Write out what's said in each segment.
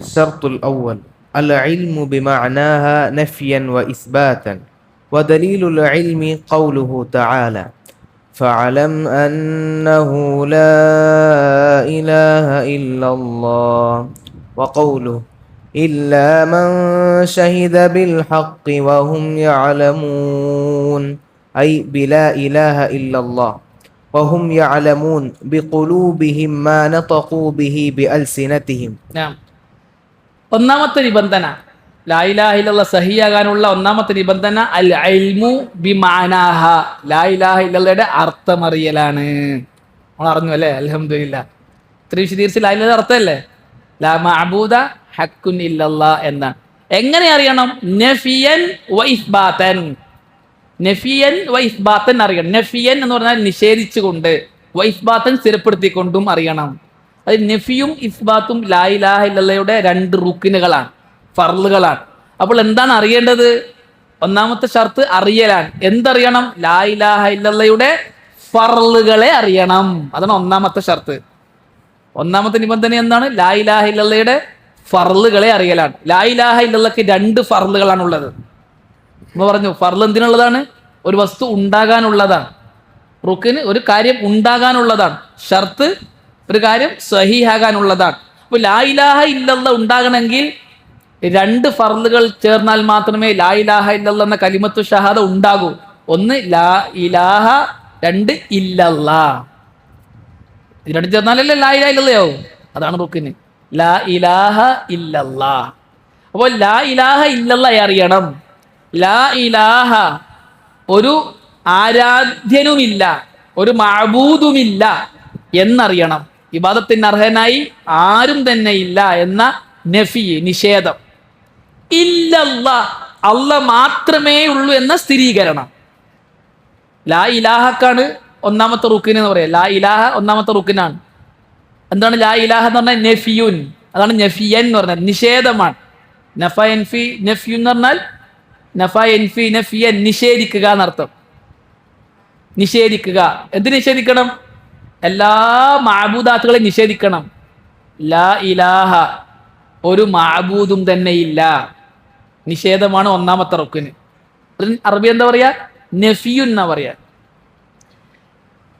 الشرط الأول العلم بمعناها نفيا وإثباتا ودليل العلم قوله تعالى فاعلم أنه لا إله إلا الله وقوله إلا من شهد بالحق وهم يعلمون أي بلا إله إلا الله وهم يعلمون بقلوبهم ما نطقوا به بألسنتهم. ഞാൻ ഒന്നാമത്തെ നിബന്ധന ലായിലാഹിലുള്ള സഹിയാകാനുള്ള ഒന്നാമത്തെ നിബന്ധന അൽ അൽമു ബിമാനാഹ ലായിലാഹില്ലയുടെ അർത്ഥമറിയലാണ്. നമ്മൾ അറിഞ്ഞു അല്ലേ? അലഹമില്ല ഇത്രയും വിശദീകരിച്ച് ലായിലെ അർത്ഥമല്ലേ? ലാ മഅബൂദ ഹക്കുൻ ഇല്ലല്ലാ എന്നാണ്. എങ്ങനെ അറിയണം? നഫിയൻ വ ഇസ്ബാത്തൻ നഫിയൻ വ ഇസ്ബാത്തൻ അറിയണം. നഫിയൻ എന്ന് പറഞ്ഞാൽ നിഷേധിച്ചുകൊണ്ട് വ ഇസ്ബാത്തൻ സ്ഥിരപ്പെടുത്തിക്കൊണ്ടും അറിയണം. അത് നെഫിയും ഇസ്ബാത്തും ലാ ഇലാഹ രണ്ട് റുക്കിനുകളാണ് ഫർലുകളാണ് അപ്പോൾ എന്താണ് അറിയേണ്ടത്? ഒന്നാമത്തെ ഷർത്ത് അറിയലാണ്. എന്തറിയണം? ലാ ഇലാഹ ഫർളുകളെ അറിയണം. അതാണ് ഒന്നാമത്തെ ഷർത്ത്. ഒന്നാമത്തെ നിബന്ധന എന്താണ്? ലാ ഇലാഹ ഫർളുകളെ അറിയലാണ്. ലാ ഇലാഹ രണ്ട് ഫർലുകളാണ് ഉള്ളത് എന്ന് പറഞ്ഞു ഫർൽ എന്തിനുള്ളതാണ്? ഒരു വസ്തു ഉണ്ടാകാനുള്ളതാണ്. റുക്കിന് ഒരു കാര്യം ഉണ്ടാകാനുള്ളതാണ്. ഷർത്ത് ഒരു കാര്യം സഹിയാകാനുള്ളതാണ് അപ്പോൾ ലായിലാഹ ഇല്ലല്ല ഉണ്ടാകണമെങ്കിൽ രണ്ട് ഫർളുകൾ ചേർന്നാൽ മാത്രമേ ലാ ഇലാഹ ഇല്ലല്ല എന്ന കലിമത്തു ഷഹാദ ഉണ്ടാകൂ. ഒന്ന് ലാ ഇലാഹ രണ്ട് ഇല്ലല്ല. ഇത് രണ്ടും ചേർന്നാലല്ലേ ലാ ഇലാഹ ഇല്ലല്ലയാവും അതാണ് റുക്കിന്. ലാ ഇലാഹ ഇല്ലല്ല. അപ്പോൾ ലാ ഇലാഹ ഇല്ലല്ല അറിയണം. ലാ ഇലാഹ ഒരു ആരാധ്യനുമില്ല ഒരു മഅബൂദുമില്ല എന്നറിയണം. ഇബാദത്തിന് അർഹനായി ആരും തന്നെ ഇല്ല എന്ന നഫി നിഷേധം. ഇല്ലല്ല അല്ല മാത്രമേ ഉള്ളൂ എന്ന സ്ഥിരീകരണം. ലാ ഇലാഹക്കാണ് ഒന്നാമത്തെ റുക്കിൻ എന്ന് പറയാം. ലാ ഇലാഹ ഒന്നാമത്തെ റുക്കിനാണ്. എന്താണ് ലാ ഇലാഹ എന്ന് പറഞ്ഞാൽ നെഫിയുൻ. അതാണ് നെഫിയൻ എന്ന് പറഞ്ഞാൽ നിഷേധമാണ്. നഫ എൻഫി നെഫിയു എന്ന് പറഞ്ഞാൽ നഫ എൻഫി നഫിയൻ. നിഷേധിക്കുക എന്നർത്ഥം. നിഷേധിക്കുക. എന്ത് നിഷേധിക്കണം? എല്ലാ മാബൂദാത്തുകളെയും നിഷേധിക്കണം. ലാ ഇലാഹ ഒരു മാബൂദും തന്നെ ഇല്ല. നിഷേധമാണ് ഒന്നാമത്തെ റുക്കിന്. അറബി എന്താ പറയാ? നഫിയു എന്നാ പറയാ.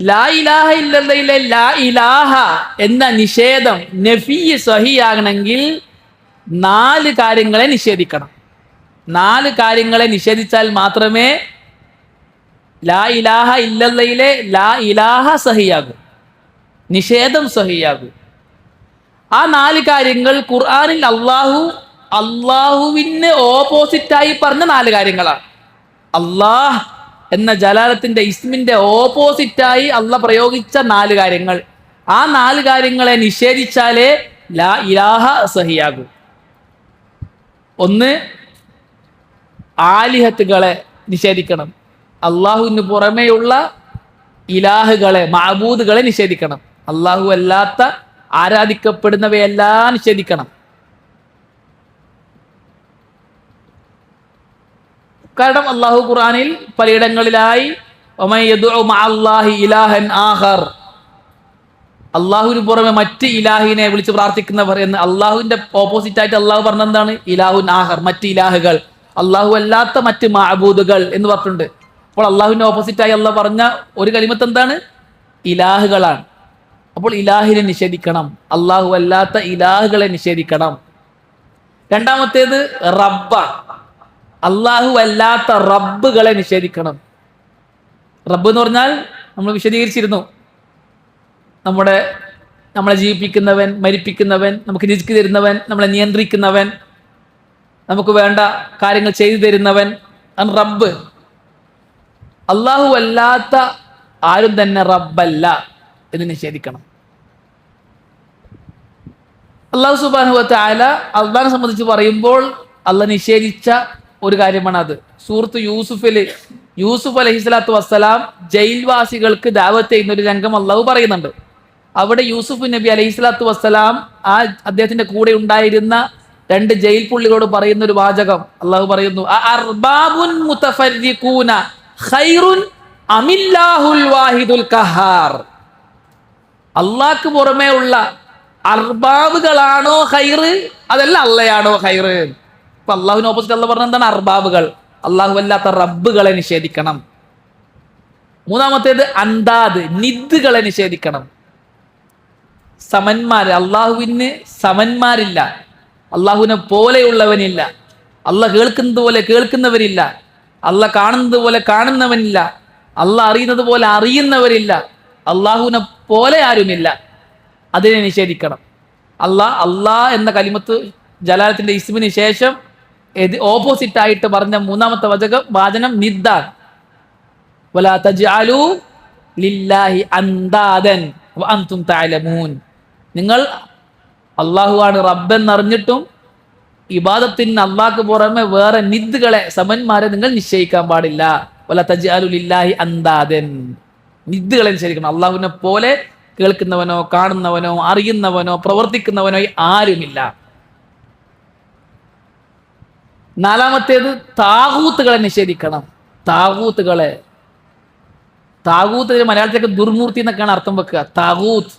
ലാ ഇലാഹ ഇല്ലല്ലേ ലാ ഇലാഹ എന്ന നിഷേധം നഫി സഹിയാകണമെങ്കിൽ നാല് കാര്യങ്ങളെ നിഷേധിക്കണം. നാല് കാര്യങ്ങളെ നിഷേധിച്ചാൽ മാത്രമേ ലാ ഇലാഹ ഇല്ലല്ലയിലെ ലാ ഇലാഹ സഹിയാകൂ. നിഷേധം സഹിയാകൂ. ആ നാല് കാര്യങ്ങൾ ഖുർആാനിൽ അള്ളാഹു അള്ളാഹുവിന് ഓപ്പോസിറ്റായി പറഞ്ഞ നാല് കാര്യങ്ങളാണ്. അള്ളാഹ് എന്ന ജലാലത്തിന്റെ ഇസ്മിന്റെ ഓപ്പോസിറ്റായി അള്ള പ്രയോഗിച്ച നാല് കാര്യങ്ങൾ. ആ നാല് കാര്യങ്ങളെ നിഷേധിച്ചാലേ ലാ ഇലാഹ സഹിയാകൂ. ഒന്ന് ആലിഹത്തുകളെ നിഷേധിക്കണം. അള്ളാഹുവിന് പുറമെയുള്ള ഇലാഹുകളെ മഹബൂദുകളെ നിഷേധിക്കണം. അള്ളാഹു അല്ലാത്ത ആരാധിക്കപ്പെടുന്നവയെല്ലാം നിഷേധിക്കണം. കാരണം അള്ളാഹു ഖുറാനിൽ പലയിടങ്ങളിലായി ഇലാഹൻ അള്ളാഹുവിന് പുറമെ മറ്റ് ഇലാഹിനെ വിളിച്ച് പ്രാർത്ഥിക്കുന്നവർ എന്ന് അള്ളാഹുവിന്റെ ഓപ്പോസിറ്റ് ആയിട്ട് അള്ളാഹു പറഞ്ഞ എന്താണ്? ഇലാഹുൻ ആഹർ മറ്റ് ഇലാഹുകൾ. അള്ളാഹു അല്ലാത്ത മറ്റ് മാബൂദുകൾ എന്ന് പറഞ്ഞിട്ടുണ്ട്. അപ്പോൾ അള്ളാഹുവിന്റെ ഓപ്പോസിറ്റ് ആയി അള്ളാഹ് പറഞ്ഞ ഒരു കലിമത്ത് എന്താണ്? ഇലാഹുകളാണ്. അപ്പോൾ ഇലാഹിനെ നിഷേധിക്കണം. അള്ളാഹു അല്ലാത്ത ഇലാഹുകളെ നിഷേധിക്കണം. രണ്ടാമത്തേത് റബ്ബ. അള്ളാഹു അല്ലാത്ത റബ്ബുകളെ നിഷേധിക്കണം. റബ്ബ് എന്ന് പറഞ്ഞാൽ നമ്മൾ വിശദീകരിച്ചിരുന്നു. നമ്മുടെ നമ്മളെ ജീവിപ്പിക്കുന്നവൻ മരിപ്പിക്കുന്നവൻ നമുക്ക് രിസ്ക് തരുന്നവൻ നമ്മളെ നിയന്ത്രിക്കുന്നവൻ നമുക്ക് വേണ്ട കാര്യങ്ങൾ ചെയ്തു തരുന്നവൻ ആണ് റബ്ബ്. അള്ളാഹു അല്ലാത്ത ആരും തന്നെ റബ്ബല്ല എന്ന് നിഷേധിക്കണം. അള്ളാഹു സുബാനുവത്തെ ആല അള്ളാഹിനെ സംബന്ധിച്ച് പറയുമ്പോൾ അള്ള നിഷേധിച്ച ഒരു കാര്യമാണ് അത് സുഹൃത്ത് യൂസുഫിൽ യൂസുഫ് അലഹി സ്വലാത്തു വസ്സലാം ജയിൽവാസികൾക്ക് ദാവത്ത് ചെയ്യുന്ന ഒരു രംഗം അള്ളാഹു പറയുന്നുണ്ട്. അവിടെ യൂസുഫ് നബി അലഹിസ്ലാത്തു വസ്സലാം ആ അദ്ദേഹത്തിന്റെ കൂടെ ഉണ്ടായിരുന്ന രണ്ട് ജയിൽ പുള്ളികളോട് പറയുന്ന ഒരു വാചകം അള്ളാഹു പറയുന്നു അമില്ലാഹുൽ വാഹിദുൽ ഖഹാർ. അള്ളാഹ്ക്ക് പുറമേ ഉള്ള അർബാബുകളാണോ ഹൈറ് അതല്ല അള്ളയാണോ ഹൈറ് ഇപ്പൊ അള്ളാഹുവിന് ഓപ്പോസിറ്റ് അല്ല പറഞ്ഞ എന്താണ്? അർബാബുകൾ. അള്ളാഹു അല്ലാത്ത റബ്ബുകളെ നിഷേധിക്കണം. മൂന്നാമത്തേത് അന്താദ് നിദ്ദുകളെ നിഷേധിക്കണം. സമന്മാര് അള്ളാഹുവിന് സമന്മാരില്ല. അള്ളാഹുവിനെ പോലെയുള്ളവനില്ല. അല്ല കേൾക്കുന്നത് പോലെ കേൾക്കുന്നവരില്ല. അല്ല കാണുന്നത് പോലെ കാണുന്നവനില്ല. അല്ല അറിയുന്നത് പോലെ അറിയുന്നവരില്ല. അള്ളാഹുവിനെ പോലെ ആരുമില്ല. അതിനെ നിഷേധിക്കണം. അല്ലാ അല്ലാ എന്ന കലിമത്ത് ജലാലത്തിന്റെ ഇസ്മിന് ശേഷം ഓപ്പോസിറ്റ് ആയിട്ട് പറഞ്ഞ മൂന്നാമത്തെ വചകം വാചനം നിദ്ദാൻ ലില്ലാഹി അന്താദൻ തഅലമൂൻ. നിങ്ങൾ അള്ളാഹുവാണ് റബ്ബെന്നറിഞ്ഞിട്ടും ഇബാദത്തിന് അള്ളാഹ്ക്ക് പുറമെ വേറെ നിദ്ദുകളെ സമന്മാരെ നിങ്ങൾ നിശ്ചയിക്കാൻ പാടില്ല. വല തജ്അലു ലില്ലാഹി അന്താദൻ നിദ്ദുകളെ നിശ്ചയിക്കണം. അള്ളാഹുവിനെ പോലെ കേൾക്കുന്നവനോ കാണുന്നവനോ അറിയുന്നവനോ പ്രവർത്തിക്കുന്നവനോ ആരുമില്ല. നാലാമത്തേത് താകൂത്തുകളെ നിഷേധിക്കണം. താകൂത്തുകളെ താകൂത്ത് മലയാളത്തിലേക്ക് ദുർമൂർത്തി എന്നൊക്കെയാണ് അർത്ഥം വെക്കുക. താകൂത്ത്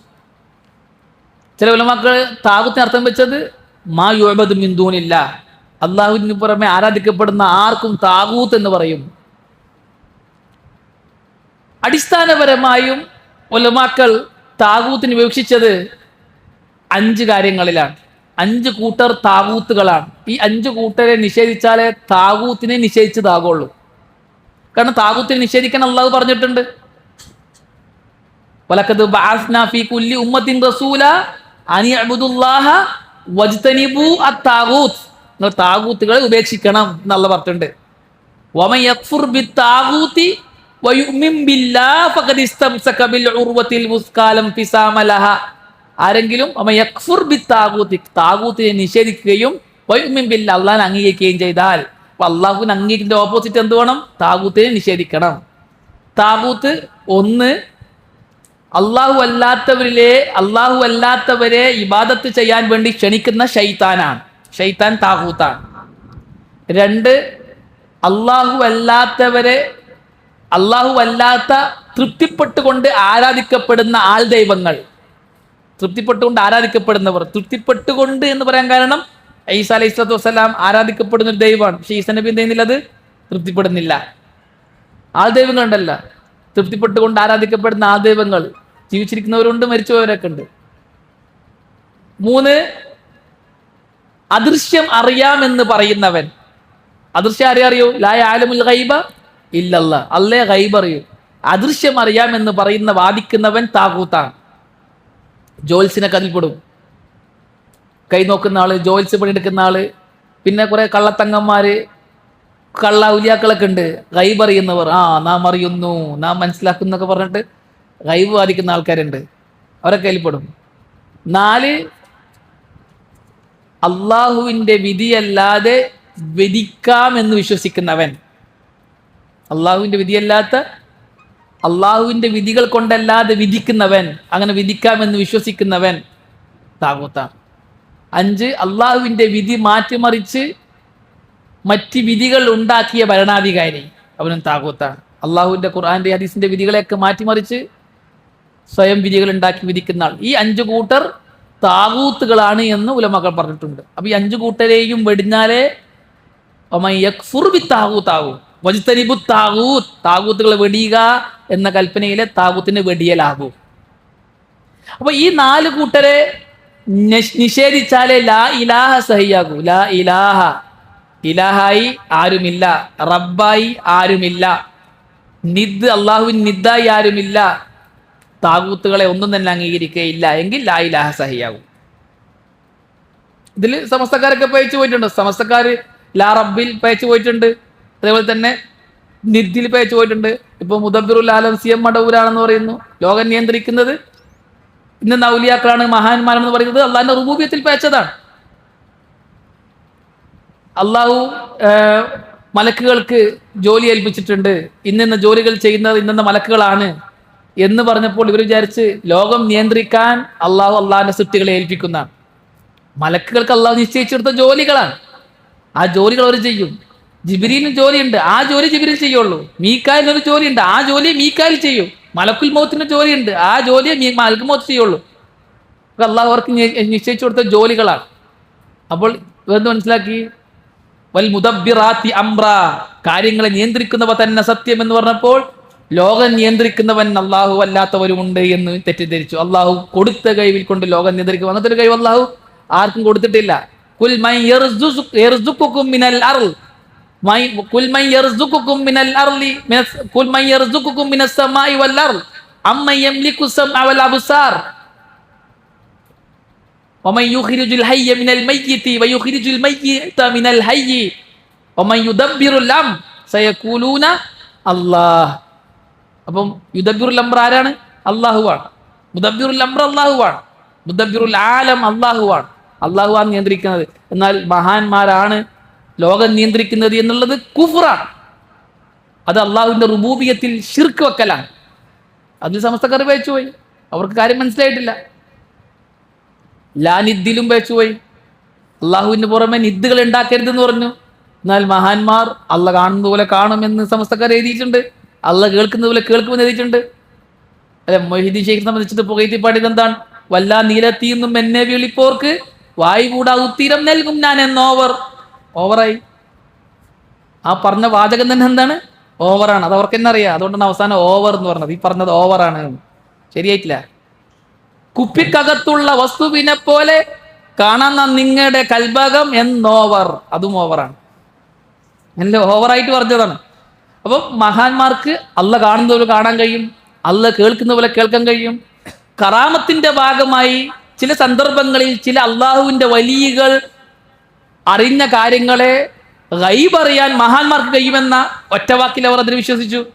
ചില ഉലമാക്കൾ താകൂത്തിന് അർത്ഥം വെച്ചത് മാ യോബത് മിന്ദൂനില്ല അള്ളാഹുവിന് പുറമെ ആരാധിക്കപ്പെടുന്ന ആർക്കും താകൂത്ത് എന്ന് പറയും. അടിസ്ഥാനപരമായും ഉലമാക്കൾ താകൂത്തിന് വിവക്ഷിച്ചത് അഞ്ച് കാര്യങ്ങളിലാണ്. അഞ്ച് കൂട്ടർ താകൂത്തുകളാണ് ഈ അഞ്ച് കൂട്ടരെ നിഷേധിച്ചാലേ താകൂത്തിനെ നിഷേധിച്ചതാകുള്ളൂ. കാരണം താകൂത്തിനെ നിഷേധിക്കാൻ അള്ളാഹു പറഞ്ഞിട്ടുണ്ട്. വലക്കത് കുല്ലി ഉമ്മത്തിൻ റസൂല താകൂത്തുകളെ ഉപേക്ഷിക്കണം എന്നുള്ള പറഞ്ഞിട്ടുണ്ട്. ആരെങ്കിലും താകൂത്തിനെ നിഷേധിക്കുകയും അള്ളാഹിനെ അംഗീകരിക്കുകയും ചെയ്താൽ അപ്പൊ അള്ളാഹുവിന് അംഗീകരിക്കുന്ന ഓപ്പോസിറ്റ് എന്ത് വേണം? താകൂത്തിനെ നിഷേധിക്കണം. താകൂത്ത് ഒന്ന് അള്ളാഹു അല്ലാത്തവരിലെ അള്ളാഹു അല്ലാത്തവരെ ഇബാദത്ത് ചെയ്യാൻ വേണ്ടി ക്ഷണിക്കുന്ന ഷൈത്താനാണ് ഷൈത്താൻ താഹൂത്താണ് രണ്ട് അള്ളാഹു അല്ലാത്തവരെ അള്ളാഹു അല്ലാത്ത തൃപ്തിപ്പെട്ടുകൊണ്ട് ആരാധിക്കപ്പെടുന്ന ആൾ ദൈവങ്ങൾ. തൃപ്തിപ്പെട്ടുകൊണ്ട് ആരാധിക്കപ്പെടുന്നവർ. തൃപ്തിപ്പെട്ടുകൊണ്ട് എന്ന് പറയാൻ കാരണം ഈസ അലൈഹി സ്വലാത്തു വസ്സലാം ആരാധിക്കപ്പെടുന്ന ഒരു ദൈവമാണ്. പക്ഷേ ഈസ നബി എന്ത് ചെയ്യുന്നില്ല അത് തൃപ്തിപ്പെടുന്നില്ല. ആൾ ദൈവങ്ങൾ ദൈവങ്ങളുണ്ടല്ല. തൃപ്തിപ്പെട്ടുകൊണ്ട് ആരാധിക്കപ്പെടുന്ന ആ ദൈവങ്ങൾ. ജീവിച്ചിരിക്കുന്നവരുണ്ട് മരിച്ചുപോയവരൊക്കെ ഉണ്ട്. മൂന്ന് അദൃശ്യം അറിയാമെന്ന് പറയുന്നവൻ. അദൃശ്യം അറിയാറിയോ ലായ ആലമുൽ ഗൈബ ഇല്ലല്ല. അല്ലേ ഗൈബ് അറിയൂ അദൃശ്യം അറിയാമെന്ന് പറയുന്ന വാദിക്കുന്നവൻ താകൂത്താണ്. ജോൽസിനെ കതിൽപ്പെടും കൈ നോക്കുന്ന ആൾ ജോൽസ് പണിയെടുക്കുന്ന ആൾ പിന്നെ കുറെ കള്ളത്തങ്ങന്മാര് കള്ള ഉലിയാക്കളൊക്കെ ഉണ്ട്. ഗൈബ് അറിയുന്നവർ ആ നാം അറിയുന്നു നാം മനസ്സിലാക്കുന്നു എന്നൊക്കെ പറഞ്ഞിട്ട് ഗൈബ് വാദിക്കുന്ന ആൾക്കാരുണ്ട്. അവരെ കയ്യിൽപ്പെടും. നാല് അള്ളാഹുവിന്റെ വിധിയല്ലാതെ വിധിക്കാമെന്ന് വിശ്വസിക്കുന്നവൻ. അള്ളാഹുവിന്റെ വിധിയല്ലാത്ത അള്ളാഹുവിന്റെ വിധികൾ കൊണ്ടല്ലാതെ വിധിക്കുന്നവൻ അങ്ങനെ വിധിക്കാമെന്ന് വിശ്വസിക്കുന്നവൻ താകൂത്താണ് അഞ്ച് അള്ളാഹുവിന്റെ വിധി മാറ്റിമറിച്ച് മറ്റ് വിധികൾ ഉണ്ടാക്കിയ ഭരണാധികാരി അവനും താകൂത്താണ് അള്ളാഹുവിന്റെ ഖുർആന്റെ ഹദീസിന്റെ വിധികളെയൊക്കെ മാറ്റിമറിച്ച് സ്വയം വിധികൾ ഉണ്ടാക്കി വിധിക്കുന്ന ആൾ. ഈ അഞ്ചു കൂട്ടർ താകൂത്തുകളാണ് എന്ന് ഉലമകൾ പറഞ്ഞിട്ടുണ്ട്. അപ്പൊ ഈ അഞ്ചു കൂട്ടരെയും വെടിഞ്ഞാലേ താകൂത്താകൂ വജുത്തരിബു താകൂത്ത് താകൂത്തുകളെ വെടിയുക എന്ന കൽപ്പനയിലെ താകൂത്തിന് വെടിയലാകൂ. അപ്പൊ ഈ നാല് കൂട്ടരെ നിഷേധിച്ചാലേ ലാ ഇലാഹ സഹിയാകൂ. ലാ ഇലാഹ ഇലാഹായി ആരുമില്ല റബ്ബായി ആരുമില്ല നിദ് അള്ളാഹുവിൻ നിദ്ദായി ആരുമില്ല താകൂത്തുകളെ ഒന്നും തന്നെ അംഗീകരിക്കുകയില്ല എങ്കിൽ ലാ ഇലാഹ സഹിയാകും. ഇതിൽ സമസ്തക്കാരൊക്കെ പയച്ചു പോയിട്ടുണ്ട്. സമസ്തക്കാർ ലാ റബ്ബിൽ പയച്ചു പോയിട്ടുണ്ട്. അതേപോലെ തന്നെ നിദ്ദിൽ പയച്ചു പോയിട്ടുണ്ട്. ഇപ്പൊ മുദബിറുൽ ആലം സി എം മടവൂരാണെന്ന് പറയുന്നു. ലോകം നിയന്ത്രിക്കുന്നത് ഇന്ന് നൗലിയാക്കളാണ് മഹാന്മാരാണെന്ന് പറയുന്നത് അള്ളാഹിന്റെ റുബൂബിയത്തിൽ പേച്ചതാണ് അള്ളാഹു മലക്കുകൾക്ക് ജോലി ഏൽപ്പിച്ചിട്ടുണ്ട്. ഇന്നിന്ന ജോലികൾ ചെയ്യുന്നത് ഇന്നിന്ന മലക്കുകളാണ് എന്ന് പറഞ്ഞപ്പോൾ ഇവർ വിചാരിച്ച് ലോകം നിയന്ത്രിക്കാൻ അള്ളാഹു അള്ളാഹിന്റെ സൃഷ്ടികളെ ഏൽപ്പിക്കുന്നതാണ്. മലക്കുകൾക്ക് അള്ളാഹു നിശ്ചയിച്ചെടുത്ത ജോലികളാണ്. ആ ജോലികൾ അവർ ചെയ്യും. ജിബിരിനും ജോലിയുണ്ട്. ആ ജോലി ജിബിരിൽ ചെയ്യുള്ളൂ. മീക്കാലിനൊരു ജോലിയുണ്ട്. ആ ജോലി മീക്കാലിൽ ചെയ്യും. മലക്കുൽ മോത്തിന് ജോലിയുണ്ട്. ആ ജോലിയെ മലക്കുൽ മൗത്ത് ചെയ്യുള്ളൂ. അള്ളാഹു അവർക്ക് നിശ്ചയിച്ചു കൊടുത്ത ജോലികളാണ്. അപ്പോൾ എന്ത് മനസ്സിലാക്കി? വൽ മുദബിറാത്തി അംറ. കാര്യങ്ങളെ നിയന്ത്രിക്കുന്നവ തന്നെ സത്യം എന്ന് പറഞ്ഞപ്പോൾ ലോകം നിയന്ത്രിക്കുന്നവൻ അള്ളാഹു അല്ലാത്തവരുമുണ്ട് എന്ന് തെറ്റിദ്ധരിച്ചു. അള്ളാഹു കൊടുത്ത കഴിവിൽ കൊണ്ട് ലോകം നിയന്ത്രിക്കും അങ്ങനത്തെ ഒരു കഴിവ് അള്ളാഹു ആർക്കും കൊടുത്തിട്ടില്ല. മിനൽ മൈ- കുൽ മൻ യർസുക്കുക്കും മിനൽ അർളി മിനസ്- കുൽ മൻ യർസുക്കുക്കും മിനസ് സമാഇ വൽ അർള് അമ്മൻ യംലിക്കു സമഅ വൽ അബ്സാർ ومن يخرج الحي من الميت ويخرج الميت من الحي ومن يدبر الامر سيقولون الله അപ്പം യുദബിറുൽ അംർ ആരാണ് അള്ളാഹുവാണ് മുദബിറുൽ അംർ അള്ളാഹുവാണ് മുദബിറുൽ ആലം അള്ളാഹുവാണ് അള്ളാഹുവാണ് നിയന്ത്രിക്കുന്നത് എന്നാൽ മഹാന്മാരാണ് ലോകം നിയന്ത്രിക്കുന്നത് എന്നുള്ളത് കുഫറാണ്. അത് അള്ളാഹുവിന്റെ റുബൂബിയത്തിൽ ഷിർക്ക് വെക്കലാണ്. അതിൽ സമസ്തക്കാർ പേച്ചു പോയി അവർക്ക് കാര്യം മനസ്സിലായിട്ടില്ല. ലാനിദ്ദിലും പേച്ചുപോയി അള്ളാഹുവിന് പുറമെ നിദ്ദുകൾ ഉണ്ടാക്കരുതെന്ന് പറഞ്ഞു. എന്നാൽ മഹാന്മാർ അല്ല കാണുന്ന പോലെ കാണുമെന്ന് സമസ്തക്കാർ എഴുതിയിട്ടുണ്ട്. അല്ല കേൾക്കുന്ന പോലെ കേൾക്കുമെന്ന് എഴുതിയിട്ടുണ്ട്. അല്ലെ മൊഹിദി ഷെയ്ഖിനെ സംബന്ധിച്ചിട്ട് പുകയത്തി പാടിയത് എന്താണ്? വല്ലാ നീലത്തിയെന്നും എന്നെ വിളിപ്പോർക്ക് വായു കൂടാ ഉത്തീരം നൽകും ഞാൻ എന്നോവർ. ഓവറായി. ആ പറഞ്ഞ വാചകം തന്നെ എന്താണ്? ഓവറാണ്. അത് അവർക്ക് തന്നെ അറിയാം. അതുകൊണ്ടാണ് അവസാനം ഓവർ എന്ന് പറഞ്ഞത്. ഈ പറഞ്ഞത് ഓവറാണ് ശരിയായിട്ടില്ല. കുപ്പിക്കകത്തുള്ള വസ്തുവിനെ പോലെ കാണുന്ന നിങ്ങളുടെ കൽഭാഗം എന്നോവർ അതും ഓവറാണ്. എന്റെ ഓവറായിട്ട് പറഞ്ഞതാണ്. അപ്പം മഹാന്മാർക്ക് അല്ല കാണുന്ന പോലെ കാണാൻ കഴിയും. അല്ല കേൾക്കുന്ന പോലെ കേൾക്കാൻ കഴിയും. കറാമത്തിന്റെ ഭാഗമായി ചില സന്ദർഭങ്ങളിൽ ചില അള്ളാഹുവിന്റെ വലിയകൾ അറിഞ്ഞ കാര്യങ്ങളെ ഗൈബ് അറിയാൻ മഹാന്മാർക്ക് കഴിയുമെന്ന ഒറ്റവാക്കിൽ അവർ അതിൽ വിശ്വസിച്ചു.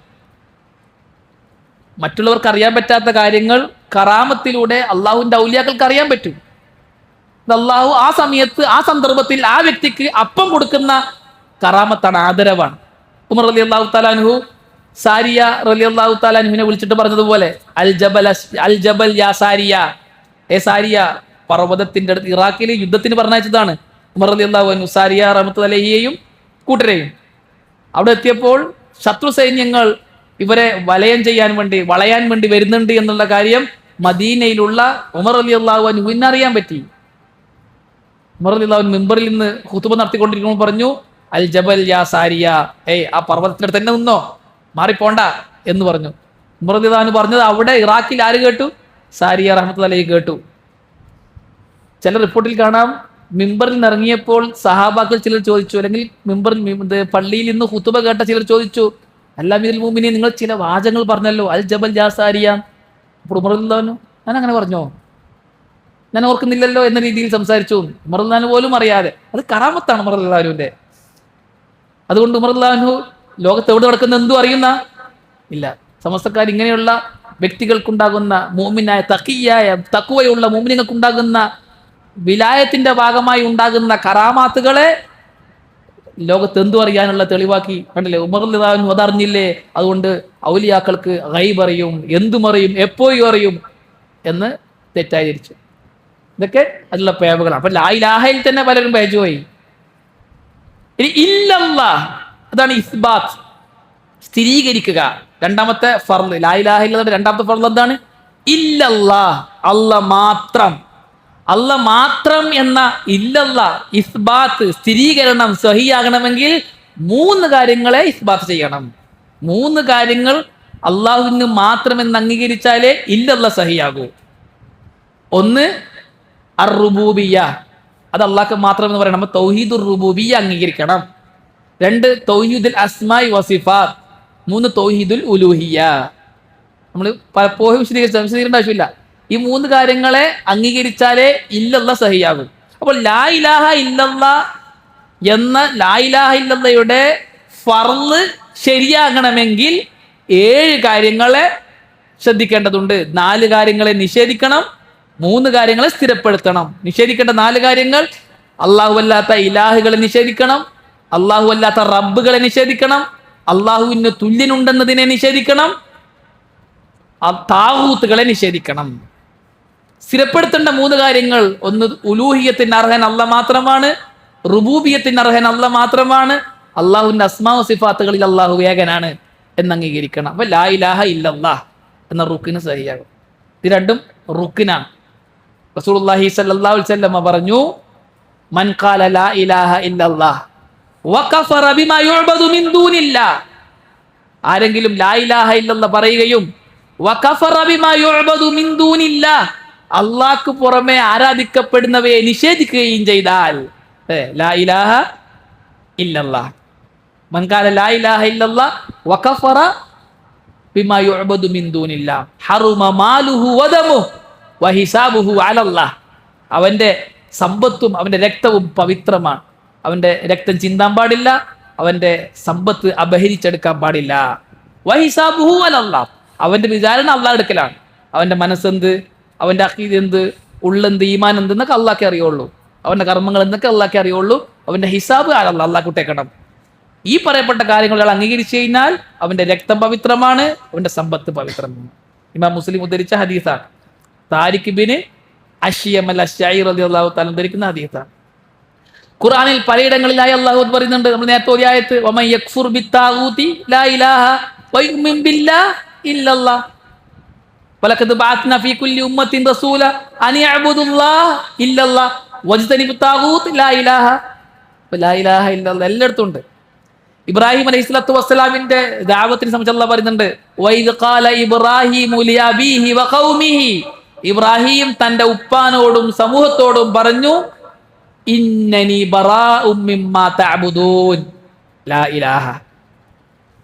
മറ്റുള്ളവർക്ക് അറിയാൻ പറ്റാത്ത കാര്യങ്ങൾ കറാമത്തിലൂടെ അള്ളാഹുവിന്റെ ഔലിയാക്കൾക്ക് അറിയാൻ പറ്റും. ഇത് അള്ളാഹു ആ സമയത്ത് ആ സന്ദർഭത്തിൽ ആ വ്യക്തിക്ക് അപ്പം കൊടുക്കുന്ന കറാമത്താണ് ആദരവാണ്. ഉമർ അലി അള്ളാഹു താലാൻഹു സാരിയ റലി അള്ളാഹു താലാൻഹുവിനെ വിളിച്ചിട്ട് പറഞ്ഞതുപോലെ അൽ ജബൽ അൽ ജബൽ യാ സാരിയ. ഏ സാരിയ പർവതത്തിന്റെ അടുത്ത് ഇറാഖിൽ യുദ്ധത്തിന് പറഞ്ഞയച്ചതാണ്. ഉമർ സാരിയ റഹമത്ത് അലഹിയെയും കൂട്ടരെയും. അവിടെ എത്തിയപ്പോൾ ശത്രു സൈന്യങ്ങൾ ഇവരെ വലയം ചെയ്യാൻ വേണ്ടി വളയാൻ വേണ്ടി വരുന്നുണ്ട് എന്നുള്ള കാര്യം മദീനയിലുള്ള ഉമർ അലി അള്ളാഹു അനുവിന് അറിയാൻ പറ്റി. ഉമർ അലി അള്ളാഹു മെമ്പറിൽ നിന്ന് ഹുത്തുബ നടത്തിക്കൊണ്ടിരിക്കുമ്പോൾ പറഞ്ഞു അൽ ജബൽ യാ സാരിയ. ഏയ് ആ പർവതത്തിന്റെ തന്നെ നിന്നോ? മാറിപ്പോണ്ട എന്ന് പറഞ്ഞു. ഉമർ അലി അള്ളാഹു പറഞ്ഞത് അവിടെ ഇറാഖിൽ ആര് കേട്ടു? സാരിയ റഹമത്ത് അലഹി കേട്ടു. ചില റിപ്പോർട്ടിൽ കാണാം മിമ്പറിൽ നിറങ്ങിയപ്പോൾ സഹാബാക്കൾ ചിലർ ചോദിച്ചു അല്ലെങ്കിൽ മിമ്പറിൽ പള്ളിയിൽ നിന്ന് ഹുത്തുബ കേട്ട ചിലർ ചോദിച്ചു അല്ല മീൽ മൂമിനെ നിങ്ങൾ ചില വാചകങ്ങൾ പറഞ്ഞല്ലോ അൽ ജബൽ ജാസാരിയ അപ്പോൾ ഉമറുല്ലാനു ഞാൻ അങ്ങനെ പറഞ്ഞോ? ഞാൻ ഓർക്കുന്നില്ലല്ലോ എന്ന രീതിയിൽ സംസാരിച്ചു. ഉമറുല്ലാനു പോലും അറിയാതെ. അത് കറാമത്താണ് ഉമറുല്ലാനുവിന്റെ അതുകൊണ്ട് ഉമറുല്ലാനു ലോകത്ത് എവിടെ നടക്കുന്ന എന്തും അറിയുന്ന ഇല്ല. സമസ്തക്കാർ ഇങ്ങനെയുള്ള വ്യക്തികൾക്കുണ്ടാകുന്ന മൂമിനായ തക്കിയായ തക്കുവയുള്ള മൂമിനുകൾക്കുണ്ടാകുന്ന വിലായത്തിന്റെ ഭാഗമായി ഉണ്ടാകുന്ന കറാമാത്തുകളെ ലോകത്ത് എന്തു അറിയാനുള്ള തെളിവാക്കി കണ്ടില്ലേ? ഉമർലിതാവിനും അതറിഞ്ഞില്ലേ? അതുകൊണ്ട് ഔലിയാക്കൾക്ക് ഗൈബ് അറിയും എന്തും അറിയും എപ്പോഴും അറിയും എന്ന് തെറ്റായി തിരിച്ചു ഇതൊക്കെ അതിലുള്ള പേവുകളാണ് അപ്പൊ ലായിലാഹയിൽ തന്നെ പലരും പേജുപോയി ഇനി ഇല്ലല്ല അതാണ് ഇസ്ബാത്ത്. സ്ഥിരീകരിക്കുക. രണ്ടാമത്തെ ഫർൾ ലാഹയിൽ രണ്ടാമത്തെ ഫർൾ എന്താണ്? ഇല്ലല്ല അല്ല മാത്രം. അല്ല മാത്രം എന്ന ഇല്ലല്ല ഇസ്ബാത്ത് സ്ഥിരീകരണം സഹിയാകണമെങ്കിൽ മൂന്ന് കാര്യങ്ങളെ ഇസ്ബാത്ത് ചെയ്യണം. മൂന്ന് കാര്യങ്ങൾ അള്ളാഹുവിന് മാത്രമെന്ന് അംഗീകരിച്ചാലേ ഇല്ലല്ല സഹിയാകൂ. ഒന്ന് അർ റുബൂബിയ അത് അള്ളാഹ്ക്ക് മാത്രം എന്ന് പറയണം. തൗഹീദുർ റുബൂബിയ അംഗീകരിക്കണം. രണ്ട് തൗഹീദുൽ അസ്മായി വസിഫാത്ത് മൂന്ന് തൗഹീദുൽ ഉലൂഹിയ നമ്മൾ പലപ്പോഴും വിശദീകരിച്ച വിശദീകരിക്കേണ്ട ആവശ്യമില്ല. ഈ മൂന്ന് കാര്യങ്ങളെ അംഗീകരിച്ചാലേ ഇല്ലല്ല സഹിയാകും അപ്പോൾ ലാ ഇലാഹ ഇല്ലല്ല എന്ന ലാ ഇലാഹ ഇല്ലല്ലയുടെ ഫർൾ ശരിയാകണമെങ്കിൽ ഏഴ് കാര്യങ്ങളെ ശ്രദ്ധിക്കേണ്ടതുണ്ട്. നാല് കാര്യങ്ങളെ നിഷേധിക്കണം മൂന്ന് കാര്യങ്ങളെ സ്ഥിരപ്പെടുത്തണം. നിഷേധിക്കേണ്ട നാല് കാര്യങ്ങൾ അള്ളാഹു അല്ലാത്ത ഇലാഹുകളെ നിഷേധിക്കണം അള്ളാഹു അല്ലാത്ത റബ്ബുകളെ നിഷേധിക്കണം അള്ളാഹുവിന് തുല്യനുണ്ടെന്നതിനെ നിഷേധിക്കണം താഹൂത്തുകളെ നിഷേധിക്കണം. സ്ഥിരപ്പെടുത്തേണ്ട മൂന്ന് കാര്യങ്ങൾ. ഒന്ന് ഉലൂഹിയത്തിന് അർഹൻ അല്ല മാത്രമാണ് റുബൂബിയത്തിന് അർഹൻ അല്ല മാത്രമാണ് അള്ളാഹുവിന്റെ അസ്മാവ് സിഫാത്തുകളിൽ അള്ളാഹു ഏകനാണ് എന്ന് അംഗീകരിക്കണം. അപ്പൊ ലാ ഇലാഹ ഇല്ലല്ലാ എന്ന റുക്കിന് സഹിയാകും. ഇത് രണ്ടും റുക്കിനാണ്. സ്വല്ലല്ലാഹു അലൈഹി വസല്ലം പറഞ്ഞു മൻ ഖാല ലാ ഇലാഹ ഇല്ലല്ലാഹ് ആരെങ്കിലും ലാ ഇലാഹ ഇല്ലല്ലാഹ് പറയുകയും അള്ളാഹ്ക്ക് പുറമെ ആരാധിക്കപ്പെടുന്നവയെ നിഷേധിക്കുകയും ചെയ്താൽ ലാ ഇലാഹ ലാ ഇലാഹ ബിമാ മിൻ മാലുഹു അലല്ലാഹ്. അവന്റെ സമ്പത്തും അവന്റെ രക്തവും പവിത്രമാണ്. അവന്റെ രക്തം ചിന്താൻ പാടില്ല അവന്റെ സമ്പത്ത് അപഹരിച്ചെടുക്കാൻ പാടില്ല. വഹിസാബുഹു അലല്ലാഹ്. അവന്റെ വിചാരണ അള്ളാഹ് എടുക്കലാണ്. അവന്റെ മനസ്സെന്ത്? അവന്റെ അക്കീത് എന്ത്? ഉള്ളെന്ത്? ഈമാൻ എന്ത്? എന്നൊക്കെ അള്ളാഹ്ക്കെ അറിയുള്ളൂ. അവന്റെ കർമ്മങ്ങൾ എന്തൊക്കെ അള്ളാക്കി അറിയുള്ളൂ. അവന്റെ ഹിസാബ് ആരല്ല അള്ളാഹ് കുട്ടേക്കണം ഈ പറയപ്പെട്ട കാര്യങ്ങൾ അയാൾ അംഗീകരിച്ചു കഴിഞ്ഞാൽ അവന്റെ രക്തം പവിത്രമാണ് അവന്റെ സമ്പത്ത് പവിത്രമാണ്. ഇമാം മുസ്ലിം ഉദ്ധരിച്ച ഹദീസാണ്. താരിഖ് ബിന് അഷിയമൽ അഷായി അള്ളാഹു തആല ഉദ്ധരിക്കുന്ന ഹദീസാണ്. ഖുറാനിൽ പലയിടങ്ങളിലായി അള്ളാഹു പറയുന്നുണ്ട്. നമ്മൾ നേരത്തെ ഒരു ആയത്ത് വമൻ യക്ഫുർ ബിത്താഗൂതി ലാ ഇലാഹ വയുമിൻ ബില്ലാ ഇല്ലല്ലാഹ് വലഖദ് ബഅത്ന ഫീ കുല്ലി ഉമ്മത്തിൻ റസൂല അൻ യഅബുദുല്ലാഹ് ഇല്ലല്ലാഹ് വജ്തനിബു താഗൂത്ത് ലാ ഇലാഹ അപ്പൊ ലാ ഇലാഹ ഇല്ലല്ലാഹ് എല്ലായിടത്തും ഉണ്ട്. ഇബ്രാഹിം അലൈഹി സ്വലാത്തു വസ്സലാമിന്റെ ദാവത്തിനെ സംബന്ധിച്ച് അള്ളാഹ് പറയുന്നുണ്ട് വൈദ് ഖാല ഇബ്രാഹിമു ലിഅബീഹി വഖൗമിഹി ഇബ്രാഹിം തന്റെ ഉപ്പാനോടും സമൂഹത്തോടും പറഞ്ഞു ഇന്നനി ഇലാഹ.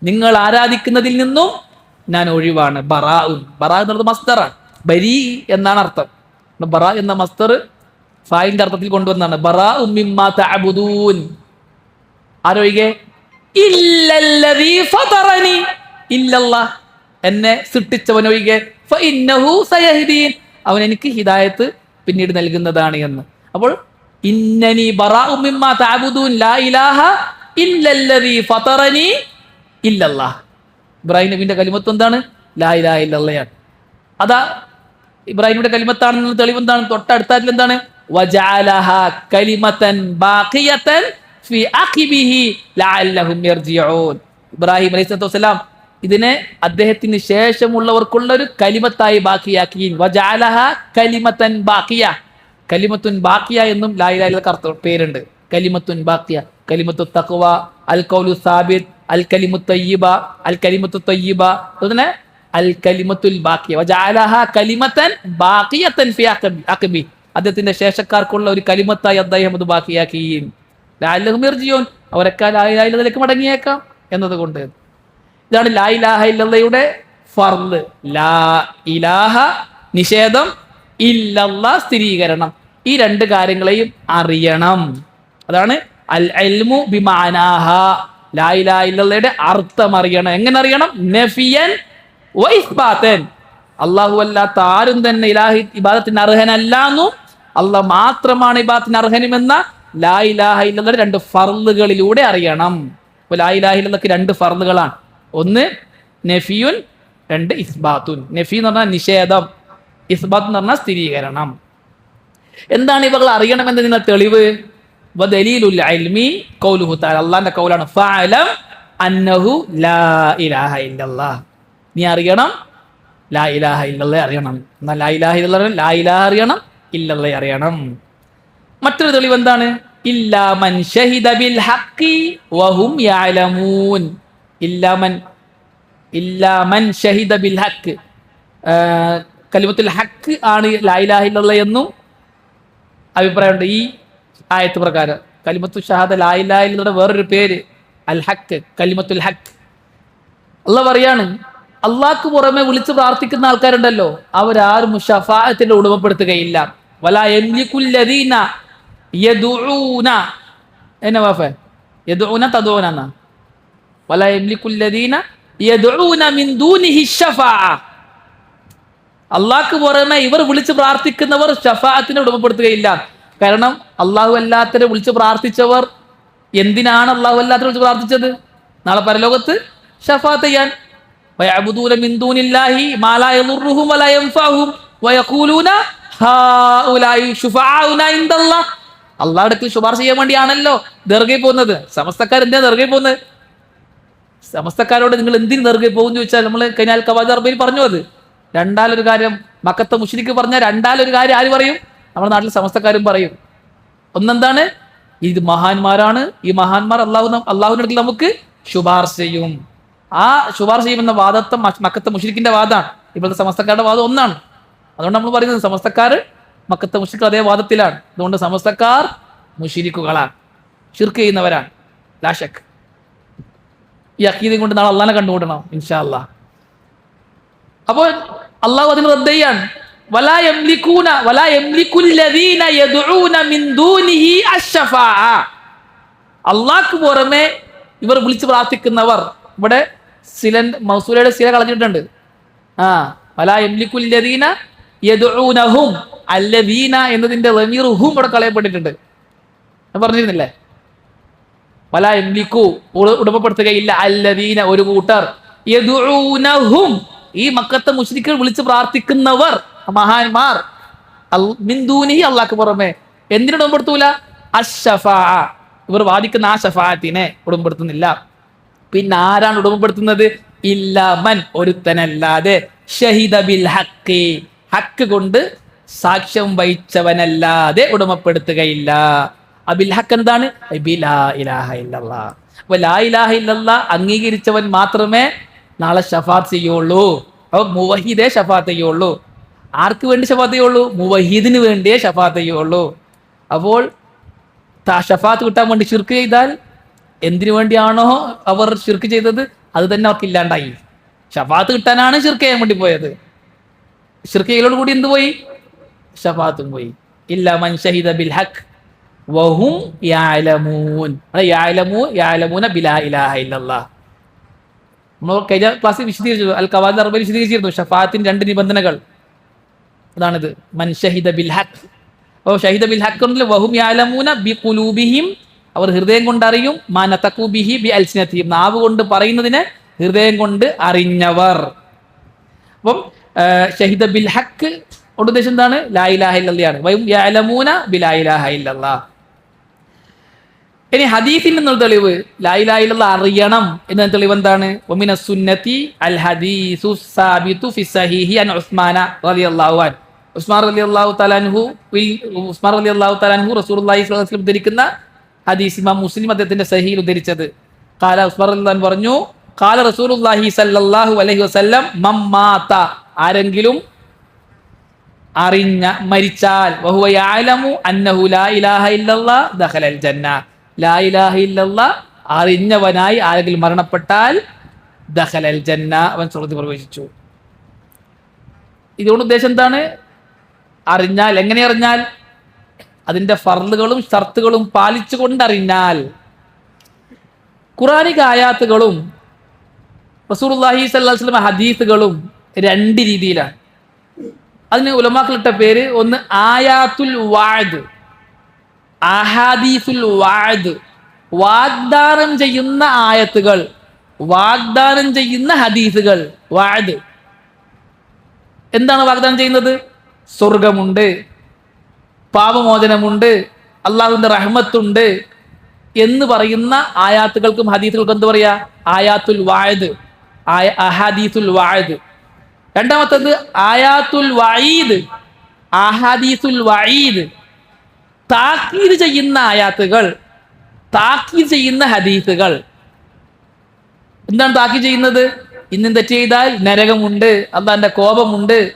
നിങ്ങൾ ആരാധിക്കുന്നതിൽ നിന്നും ഞാൻ ഒഴിവാണ്. ബറാഉൻ ബറാ എന്നുള്ളത് മസ്തറാണ് ബരി എന്നാണ് അർത്ഥം. ബറ എന്ന മസ്തർ ഫായിന്റെ അർത്ഥത്തിൽ കൊണ്ടുവന്നാണ് ബറാ ഉമ്മിമ്മാ തഅബുദൂൻ. ഇല്ലല്ലദീ ഫതറനി. എന്നെ സൃഷ്ടിച്ചവനൊഴികെ അവൻ എനിക്ക് ഹിദായത്ത് പിന്നീട് നൽകുന്നതാണ് എന്ന്. അപ്പോൾ ഇന്നനി ഇലാഹ ഇല്ലല്ലദീ ഫതറനി ഇല്ലല്ലാ ഇബ്രാഹിം നബിന്റെ കലിമത്ത് എന്താണ്? ലാ ഇലാഹ ഇല്ലല്ലയാണ് അതാ ഇബ്രാഹിമിന്റെ കലിമത്താണെന്നുള്ള തെളിവ് എന്താണ്? തൊട്ടടുത്താറ്റിൽ ഇബ്രാഹിം അലൈഹി സ്വലാം ഇതിനെ അദ്ദേഹത്തിന് ശേഷമുള്ളവർക്കുള്ള ഒരു കലിമത്തായി ബാക്കിയാക്കി കലിമത്തൻ ബാക്കിയ കലിമത്തുൻ ബാക്കിയ എന്നും ലാ ഇലാഹ ഇല്ലല്ലാഹ് അർത്ഥം പേരുണ്ട്. കലിമത്തുൻ ബാക്കിയ കലിമത്തു തക്വ അൽ കൗലു സാബിത് അൽ കലിമു തയ്യിബ അൽ കലിമത്തു തയ്യബ. അതുതന്നെ അൽ കലിമത്തുൽ ബാക്കിയ വജഅലഹ കലിമത്തൻ ബാക്കിയത്തൻ ഫി അഖബി അദ്ദേഹത്തിന്റെ ശേഷക്കാർക്കുള്ള ഒരു കലിമത്തായി അദ്ദേഹം അത് ബാക്കിയാക്കി ലാലഹും ഇർജിയോൻ അവരൊക്കെ ലായിലായിലേക്ക് മടങ്ങിയേക്കാം എന്നതുകൊണ്ട്. ഇതാണ് ലാ ഇലാഹ ഇല്ലല്ലയുടെ ഫർൾ. ലാ ഇലാഹ നിഷേധം ഇല്ലല്ല സ്ഥിരീകരണം. ഈ രണ്ട് കാര്യങ്ങളെയും അറിയണം. അതാണ് അൽ അൽമു ബിമാനാഹ. ലാ ഇലാഹ ഇല്ലല്ലയുടെ അർത്ഥം അറിയണം. എങ്ങനെ അറിയണം? നഫിയൻ അള്ളാഹു അല്ലാത്ത ആരും തന്നെ ഇലാഹി ഇബാദത്തിന് അർഹനല്ല എന്നും അള്ളാഹ് മാത്രമാണ് ഇബാദത്തിന് അർഹനുമെന്ന ലാ ഇലാഹ ഇല്ലയുടെ രണ്ട് ഫർലുകളിലൂടെ അറിയണം. അപ്പൊ ലാ ഇലാഹ ഇല്ലക്ക് രണ്ട് ഫർലുകളാണ് ഒന്ന് നഫിയുൻ രണ്ട് ഇസ്ബാത്തുൻ. നഫി എന്ന് പറഞ്ഞാൽ നിഷേധം. ഇസ്ബാത്ത് എന്ന് പറഞ്ഞാൽ സ്ഥിരീകരണം. എന്താണ് ഇവകൾ അറിയണമെന്നതിനുള്ള തെളിവ്? ഖൗലാണ് ഫഅലം അന്നഹു ലാ ഇലാഹ ഇല്ലല്ലാഹ് നീ അറിയണം? ലാ ഇലാഹ ഇല്ലല്ലാഹ് അറിയണം. എന്നാൽ ലാ ഇലാഹ ഇല്ലല്ലാഹ് ലാ ഇലാഹ അറിയണം ഇല്ലല്ലാഹ് അറിയണം. മറ്റൊരു തെളിവ് എന്താണ്? ഇല്ലാമൻ ഷഹിദ ബിൽ ഹഖി വഹും യഅലമൂൻ ഇല്ലാമൻ ഇല്ലാമൻ ഷഹിദ ബിൽ ഹക്ക് കലിമത്തുൽ ഹക്ക് ആണ് ലാ ഇലാഹ ഇല്ലല്ലാഹ് എന്നും അഭിപ്രായമുണ്ട്. ഈ ആയത്ത് പ്രകാരം. കലിമത്തു ഷഹാദ ലായിലായിൽ ഇല്ലല്ലാഹയുടെ വേറൊരു പേര്. അൽ ഹക്ക് കലിമത്തുൽ ഹക്ക് അല്ല പറയാണ് അള്ളാഹ്ക്ക് പുറമെ വിളിച്ച് പ്രാർത്ഥിക്കുന്ന ആൾക്കാരുണ്ടല്ലോ അവരാരും ഷഫായത്തിന്റെ ഉടമപ്പെടുത്തുകയില്ല. തദൂന മിൻ ദൂനിഹി അള്ളാഹ്ക്ക് പുറമെ ഇവർ വിളിച്ച് പ്രാർത്ഥിക്കുന്നവർ ഷഫാഅത്തിനെ ഉടമപ്പെടുത്തുകയില്ല. കാരണം അള്ളാഹു അല്ലാത്തരെ വിളിച്ച് പ്രാർത്ഥിച്ചവർ എന്തിനാണ് അള്ളാഹു അല്ലാത്തരെ വിളിച്ച് പ്രാർത്ഥിച്ചത്? നാളെ പരലോകത്ത് ഷഫാത്ത് ചെയ്യാൻ വയഅബുദൂന ദൂനില്ലാഹി വയഖൂലൂന ശുപാർശ ചെയ്യാൻ വേണ്ടിയാണല്ലോ ദർഗയിൽ പോകുന്നത്. സമസ്തക്കാർ എന്തിനാ ദർഗയിൽ പോകുന്നത്? സമസ്തക്കാരോട് നിങ്ങൾ എന്തിന് നെറുകെ പോകും ചോദിച്ചാൽ നമ്മൾ കഴിഞ്ഞാൽ കവാദർബയിൽ പറഞ്ഞു അത് രണ്ടാലൊരു കാര്യം മക്കത്തെ മുഷിരിക്ക് പറഞ്ഞ രണ്ടാലൊരു കാര്യം ആര് പറയും? നമ്മുടെ നാട്ടിലെ സമസ്തക്കാരും പറയും ഒന്നെന്താണ്? ഇത് മഹാന്മാരാണ്. ഈ മഹാന്മാർ അള്ളാഹു അള്ളാഹുവിന്റെ അടുക്കൽ നമുക്ക് ശുപാർശ ചെയ്യും. ആ ശുപാർശ ചെയ്യുമെന്ന വാദത്തെ മക്കത്തെ മുഷിരിക്കിന്റെ വാദമാണ് ഇപ്പോഴത്തെ സമസ്തക്കാരുടെ വാദം ഒന്നാണ്. അതുകൊണ്ട് നമ്മൾ പറയുന്നത് സമസ്തക്കാർ മക്കത്തെ മുഷിരിക്ക് അതേ വാദത്തിലാണ്. അതുകൊണ്ട് സമസ്തക്കാർ മുഷിരിക്കുകളാണ് ഷിർക്ക് ചെയ്യുന്നവരാണ്. ലാഷക് ഈ അക്കീതയും കൊണ്ട് നാളെ അള്ളാനെ കണ്ടുകൂടണം ഇൻഷാ അള്ളാഹ്. അപ്പോൾ അള്ളാഹു അതിന് റദ്ദയ്യാണ് വലാ യംലികൂന വലാ യംലികുല്ലദീന യദ്ഊന മിൻ ദൂനിഹി അശ്ശഫാഅ. അള്ളാഹ്ക്ക് പുറമെ ഇവർ വിളിച്ച് പ്രാർത്ഥിക്കുന്നവർ ഇവിടെ സിലൻ മൗസൂലയുടെ സില കളഞ്ഞിട്ടുണ്ട്. ആ വലാ യംലികുല്ലദീന യദ്ഊനഹും അല്ലദീന എന്നതിന്റെ റമീർ ഹും ഇവിടെ കളയപ്പെട്ടിട്ടുണ്ട്. ഞാൻ പറഞ്ഞിരുന്നില്ലേ? വല എംലിക്കു ഉടമപ്പെടുത്തുകയില്ല. അല്ലദീന ഒരു കൂട്ടർ. യദുഊനഹും ഈ മക്കത്തെ മുസ്ലിക്കൾ വിളിച്ച് പ്രാർത്ഥിക്കുന്നവർ മഹാന്മാർ. ദൂനിഹി അള്ളാഹ്ക്ക് പുറമെ എന്തിനു ഉടമ്പെടുത്തൂല അഷഫാ ഇവർ വാദിക്കുന്ന ആ ഷഫാത്തിനെ ഉടമ്പെടുത്തുന്നില്ല പിന്നെ ആരാണ് ഉടമ്പെടുത്തുന്നത് ഇല്ല മൻ ഒരുത്തനല്ലാതെ. ഷഹിദ ബിൽ ഹക്കി ഹക്ക് കൊണ്ട് സാക്ഷ്യം വഹിച്ചവനല്ലാതെ ഉടമപ്പെടുത്തുകയില്ല. അബിൽ ഹക്ക് എന്താണ്? അപ്പൊ ലാ ഇലാഹ ഇല്ലല്ലാ അംഗീകരിച്ചവൻ മാത്രമേ നാളെ ഷഫാത്ത് ചെയ്യുള്ളൂ. അപ്പൊ മുവഹിദേ ഷഫാത്ത് ചെയ്യുള്ളൂ. ആർക്ക് വേണ്ടി ഷഫാത്ത് മുവഹീദിന് വേണ്ടിയേ ഷഫാത്ത് അപ്പോൾ ഷഫാത്ത് കിട്ടാൻ വേണ്ടി ഷിർക്ക് ചെയ്താൽ എന്തിനു വേണ്ടിയാണോ അവർ ഷിർക്ക് ചെയ്തത്? അത് തന്നെ അവർക്ക് ഇല്ലാണ്ടായി. ഷഫാത്ത് കിട്ടാനാണ് ഷിർക്ക് ചെയ്യാൻ വേണ്ടി പോയത്. ഷിർക്ക് കൂടി എന്ത് പോയി? ഷഫാത്തും പോയി. ഇല്ല മൻ ഷഹിദ ബിൽ ഹക്ക് വഹും ഇലാഹ ഇല്ലല്ലാഹ്. നമ്മൾ കഴിഞ്ഞ ക്ലാസ്സിൽ വിശദീകരിച്ചു. അൽ കവാദ് അറബിൽ വിശദീകരിച്ചിരുന്നു. ഷഫാത്തിന്റെ രണ്ട് നിബന്ധനകൾ. അതാണിത്. മൻ ഷഹിദ ബിൽ ഹക്ക് അപ്പോൾ ഷഹിദ ബിൽ ഹക്ക് ഉണ്ടല്ലോ. വഹും യാലമൂന ബി കുലൂബിഹിം അവർ ഹൃദയം കൊണ്ട് അറിയും. മാനത്തക്കു ബിഹി ബി അൽസിനത്തിയും നാവ് കൊണ്ട് പറയുന്നതിനെ ഹൃദയം കൊണ്ട് അറിഞ്ഞവർ. അപ്പം ഷഹിദ ബിൽ ഹക്ക് ഉദ്ദേശം എന്താണ്? ലാ ഇലാഹ ഇല്ലല്ലയാണ് വയും യാലമൂന ബി ലാ ഇലാഹ ഇല്ലല്ലാ ഇനി ഹദീസിൽ നിന്നുള്ള തെളിവ് ലാ ഇലാഹ ഇല്ലല്ലാ അറിയണം എന്ന തെളിവ് എന്താണ്? വമിന സുന്നത്തി അൽ ഹദീസു സാബിതു ഫി സഹീഹി അൻ ഉസ്മാന റളിയല്ലാഹു അൻ ഉസ്മാൻ റളിയല്ലാഹു തആല അൻഹു ഉസ്മാൻ റളിയല്ലാഹു തആല അൻഹു റസൂലുള്ളാഹി സ്വല്ലല്ലാഹു അലൈഹി വസല്ലം ഉദ്ധരിക്കുന്ന ഹദീസ് ഇമാം മുസ്ലിം അദ്ദേഹത്തിന്റെ സഹീൽ ഉദ്ധരിച്ചത്. കാല ഉസ്മാൻ റളിയല്ലാഹു പറഞ്ഞു കാല റസൂലുള്ളാഹി സല്ലല്ലാഹു അലൈഹി വസല്ലം മമ്മാത ആരെങ്കിലും അറിഞ്ഞ മരിച്ചാൽ വഹുവ യഅലമു അന്നഹു ലാ ഇലാഹ ഇല്ലല്ലാഹ് ദഖലൽ ജന്ന. ലാ ഇലാഹ ഇല്ലല്ലാ അറിഞ്ഞവനായി ആരെങ്കിലും മരണപ്പെട്ടാൽ ദഹലൽ ജന്ന അവൻ സ്വർഗത്തിൽ പ്രവേശിച്ചു. ഇതുകൊണ്ട് ഉദ്ദേശം എന്താണ്? അറിഞ്ഞാൽ എങ്ങനെ അറിഞ്ഞാൽ? അതിന്റെ ഫർദുകളും ഷർത്തുകളും പാലിച്ചുകൊണ്ട് അറിഞ്ഞാൽ ഖുറാനിക ആയാത്തുകളും അലൈഹി വസല്ലം ഹദീസുകളും രണ്ട് രീതിയിലാണ്. അതിന് ഉലമാക്കളിട്ട പേര് ഒന്ന് ആയാത്തുൽ വാദ് അഹാദീസുൽ വാദ് വാഗ്ദാനം ചെയ്യുന്ന ആയത്തുകൾ വാഗ്ദാനം ചെയ്യുന്ന ഹദീസുകൾ വാദ് എന്താണ് വാഗ്ദാനം ചെയ്യുന്നത്? സ്വർഗമുണ്ട് പാപമോചനമുണ്ട് അള്ളാഹുവിന്റെ റഹ്മത്തുണ്ട് എന്ന് പറയുന്ന ആയാത്തുകൾക്കും ഹദീസുകൾക്കും എന്ത് പറയാ? ആയാത്തുൽ വായത് അഹാദീസുൽ വായത് രണ്ടാമത്തത് ആയാത്തുൽ വായീദ് അഹാദീസുൽ വഈദ്. താക്കീത് ചെയ്യുന്ന ആയാത്തുകൾ താക്കീത് ചെയ്യുന്ന ഹദീസുകൾ. എന്താണ് താക്കി ചെയ്യുന്നത്? ഇന്നും തെറ്റ് ചെയ്താൽ നരകമുണ്ട് അള്ളാന്റെ കോപമുണ്ട്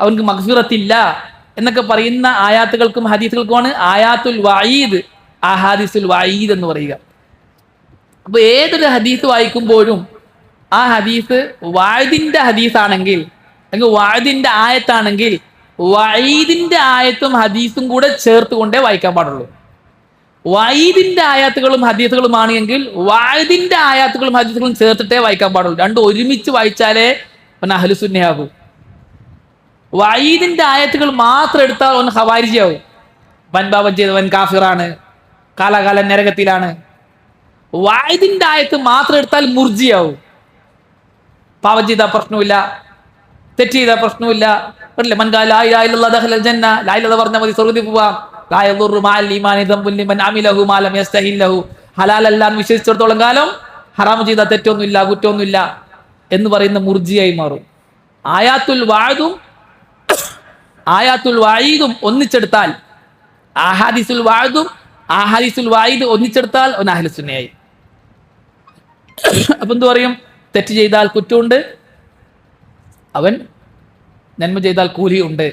അവൻക്ക് മക്സൂറത്തില്ല എന്നൊക്കെ പറയുന്ന ആയാത്തുകൾക്കും ഹദീസുകൾക്കുമാണ് ആയാത്തുൽ വഈദ്. ഹാദീസുൽ വഈദ് എന്ന് പറയുക. അപ്പോൾ ഏതൊരു ഹദീസ് വായിക്കുമ്പോഴും ആ ഹദീസ് വാഴുദിന്റെ ഹദീസാണെങ്കിൽ അല്ലെങ്കിൽ വാഴുദിന്റെ ആയത്താണെങ്കിൽ വൈദിന്റെ ആയത്തും ഹദീസും കൂടെ ചേർത്ത് കൊണ്ടേ വായിക്കാൻ പാടുള്ളൂ. വൈദിന്റെ ആയാത്തുകളും ഹദീസുകളും എങ്കിൽ വൈദിന്റെ ആയാത്തുകളും ഹദീസുകളും ചേർത്തിട്ടേ വായിക്കാൻ പാടുള്ളൂ. രണ്ടും ഒരുമിച്ച് വായിച്ചാലേ അവൻ അഹലുസുന്നയാകൂ വൈദിന്റെ ആയത്തുകൾ മാത്രം എടുത്താൽ ഒന്ന് ഹവാരിജിയാവും വൻ പാപം ചെയ്തവൻ കാഫിറാണ്. കാലാകാലം നരകത്തിലാണ്. വായുദിന്റെ ആയത്ത് മാത്രം എടുത്താൽ മുർജിയാവും. പാപം ചെയ്ത പ്രശ്നമില്ല. തെറ്റ് ചെയ്താൽ പ്രശ്നമില്ല പറഞ്ഞാൽ മതി സ്വർഗത്തിൽ പോവാം. ലാ യദുറു മഅൽ ഈമാനി ദംബുൻ ലിമൻ അമിലഹു മാ ലം യസ്തഹില്ലഹു ഹലാലല്ല എന്ന് വിശ്വസിച്ചിടത്തോളം കാലം ഹറാം ചെയ്താൽ തെറ്റൊന്നുമില്ല കുറ്റമൊന്നുമില്ല എന്ന് പറയുന്ന മുർജിയായി മാറും. ആയാത്തുൽ വാഴും ആയാത്തുൽ വായിദും ഒന്നിച്ചെടുത്താൽ ആഹാദിസുൽ വാഴുതും ആഹാദിസുൽ വായിദ് ഒന്നിച്ചെടുത്താൽ അവൻ അഹ്ലുസുന്നയായി അപ്പൊ എന്തു പറയും? തെറ്റ് ചെയ്താൽ കുറ്റമുണ്ട് അവൻ നന്മ ചെയ്താൽ കൂലിയുണ്ട്.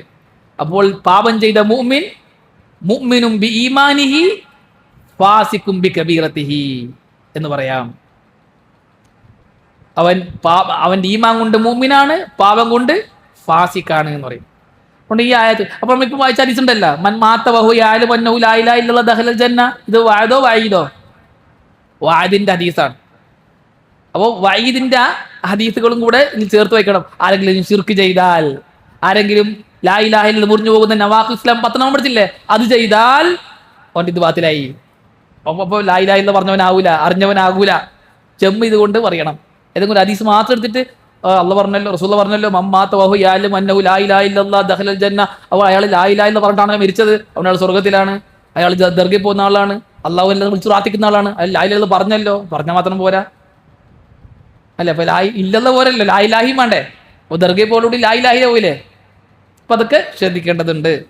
അപ്പോൾ പാപം ചെയ്ത മുഅ്മിൻ മുഅ്മിനും ബി ഈമാനിഹി ഫാസിക്കും ബി കബീറത്തിഹി എന്ന് പറയാം. അവൻ പാ അവന്റെ ഈമാൻ കൊണ്ട് മുഅ്മിനാണ് പാപം കൊണ്ട് ഫാസിക്കാണ് എന്ന് പറയും. അതുകൊണ്ട് ഈ ആയത്ത് അപ്പൊ ഇപ്പോൾ വായിച്ച ഹദീസ് ഉണ്ടല്ലോ മൻ മാത്ത ബഹു യാലു മന്നഹു ലാ ഇലാഹ ഇല്ലല്ലാഹ് ദഖലൽ ജന്ന ഇത് വായതോ വായിതോ വായതിന്റെ ഹദീസാണ്. അപ്പോൾ വൈദിന്റെ ഹദീസുകളും കൂടെ ഇനി ചേർത്ത് വെക്കണം ആരെങ്കിലും ശിർക്ക് ചെയ്താൽ ആരെങ്കിലും ലാ ലാഹിൽ മുറിഞ്ഞു പോകുന്ന നവാഖ് ഇസ്ലാം പത്ത് നമ്മൾ പഠിച്ചില്ലേ? അത് ചെയ്താൽ അവന്റെ ഇത് അപ്പൊ അപ്പോൾ ലാ എന്ന് പറഞ്ഞവനാവൂല അറിഞ്ഞവനാകൂല. ചെമ്മ ഇതുകൊണ്ട് പറയണം. ഏതെങ്കിലും ഒരു ഹദീസ് മാത്രം എടുത്തിട്ട് അള്ള പറഞ്ഞല്ലോ റസൂല പറഞ്ഞല്ലോ മമ്മാത്ത വഹു യാലും അന്നവു ലാ ഇലാഹ ഇല്ലല്ലാഹ് ദഖലൽ ജന്ന. അപ്പോൾ അയാൾ എന്ന് പറഞ്ഞിട്ടാണ് മരിച്ചത്. അവനയാൾ സ്വർഗത്തിലാണ് അയാൾ ദർഗയിൽ പോകുന്ന ആളാണ്. അള്ളാഹു എല്ലാം വിളിച്ച് പ്രാർത്ഥിക്കുന്ന ആളാണ്. അയാൾ ലാ ഇലാഹ പറഞ്ഞല്ലോ. പറഞ്ഞാൽ മാത്രം പോരാ. അല്ല? അപ്പൊ ലായി ഇല്ലെന്ന പോലല്ലോ ലായി ലാഹിയും വേണ്ടേ? ഉദർഗെ പോലൂടി ലായി ലാഹി ആവൂലേ? അപ്പൊ അതൊക്കെ ശ്രദ്ധിക്കേണ്ടതുണ്ട്.